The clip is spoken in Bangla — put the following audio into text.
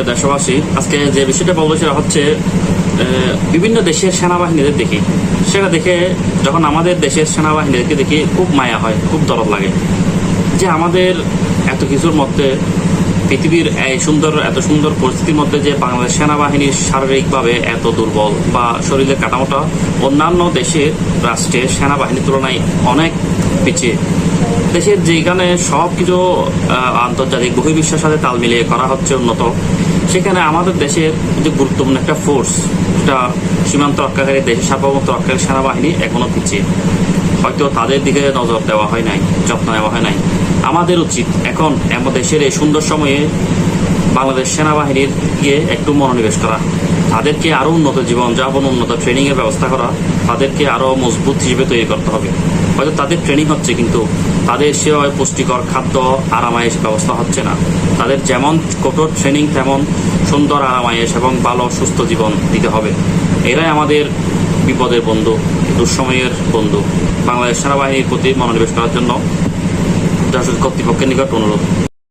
প্রিয় দেশবাসী, আজকে যে বিষয়টা বলব সেটা হচ্ছে বিভিন্ন দেশের সেনাবাহিনীদের দেখি। সেটা দেখে যখন আমাদের দেশের সেনাবাহিনীদেরকে দেখি, খুব মায়া হয়, খুব দরদ লাগে। যে আমাদের এত কিছুর মধ্যে, পৃথিবীর এই সুন্দর, এত সুন্দর পরিস্থিতির মধ্যে যে বাংলাদেশ সেনাবাহিনীর শারীরিকভাবে এত দুর্বল বা শরীরের কাঠামোটা অন্যান্য দেশের রাষ্ট্রের সেনাবাহিনীর তুলনায় অনেক পিছিয়ে। দেশের যেখানে সব কিছু আন্তর্জাতিক বহির্বিশ্বের সাথে তাল মিলিয়ে করা হচ্ছে উন্নত সেখানে আমাদের দেশের যে গুরুত্বপূর্ণ একটা ফোর্স সেটা সীমান্ত রক্ষাকারী দেশের সার্বভৌমত্ব রক্ষাকারী সেনাবাহিনী এখনও পিছিয়ে। হয়তো তাদের দিকে নজর দেওয়া হয় নাই, যত্ন নেওয়া হয় নাই। আমাদের উচিত এখন এমন দেশের এই সুন্দর সময়ে বাংলাদেশ সেনাবাহিনীর গিয়ে একটু মনোনিবেশ করা। তাদেরকে আরও উন্নত জীবনযাপন, উন্নত ট্রেনিং এর ব্যবস্থা করা, তাদেরকে আরও মজবুত হিসেবে তৈরি করতে হবে। হয়তো তাদের ট্রেনিং হচ্ছে, কিন্তু তাদের সেভাবে পুষ্টিকর খাদ্য, আরামায়েশ ব্যবস্থা হচ্ছে না। তাদের যেমন কঠোর ট্রেনিং, তেমন সুন্দর আরামায়েশ এবং ভালো, সুস্থ জীবন দিতে হবে। এরাই আমাদের বিপদের বন্ধু, দুঃসময়ের বন্ধু। বাংলাদেশ সেনাবাহিনীর প্রতি মনোনিবেশ করার জন্য কর্তৃপক্ষের নিকট অনুরোধ।